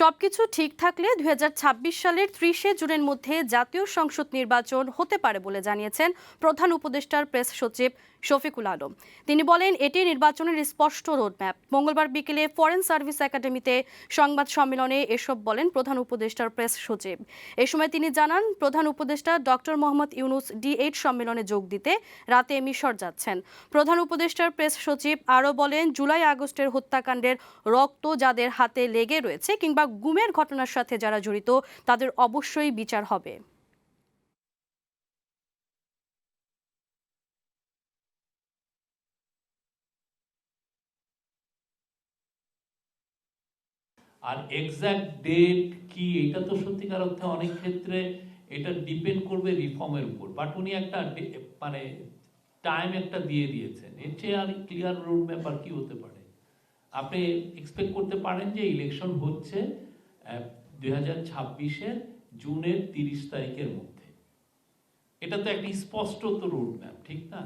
সবকিছু ঠিক থাকলে দুই হাজার ছাব্বিশ সালের ত্রিশে জুনের মধ্যে জাতীয় সংসদ নির্বাচন হতে পারে বলে জানিয়েছেন প্রধান উপদেষ্টার প্রেস সচিব শফিকুল আলম। তিনি বলেন, এটি নির্বাচনের স্পষ্ট রোডম্যাপ। মঙ্গলবার বিকেলে ফরেন সার্ভিস একাডেমিতে সংবাদ সম্মেলনে এসব বলেন প্রধান উপদেষ্টার প্রেস সচিব। এ সময় তিনি জানান, প্রধান উপদেষ্টা doctor Muhammad Yunus D eight সম্মেলনে যোগ দিতে রাতে মিশর যাচ্ছেন। প্রধান উপদেষ্টার প্রেস সচিব আরও বলেন, জুলাই আগস্টের হত্যাকাণ্ডের রক্ত যাদের হাতে লেগে রয়েছে কিংবা গুমের ঘটনার সাথে যারা জড়িত, তাদের অবশ্যই বিচার হবে। আর এক্সাক্ট ডেট কি, এটা তো সত্যিকার অর্থে অনেক ক্ষেত্রে এটা ডিপেন্ড করবে রিফর্মের উপর। বাট উনি একটা মানে টাইম একটা দিয়ে দিয়েছেন। এর চেয়ে আর ক্লিয়ার রোড ম্যাপ কি হতে পারে? আপনি এক্সপেক্ট করতে পারেন যে ইলেকশন হচ্ছে দুই হাজার ছাব্বিশের জুনের তিরিশ তারিখের মধ্যে। এটা তো একটা স্পষ্টত রোড ম্যাপ ঠিক না?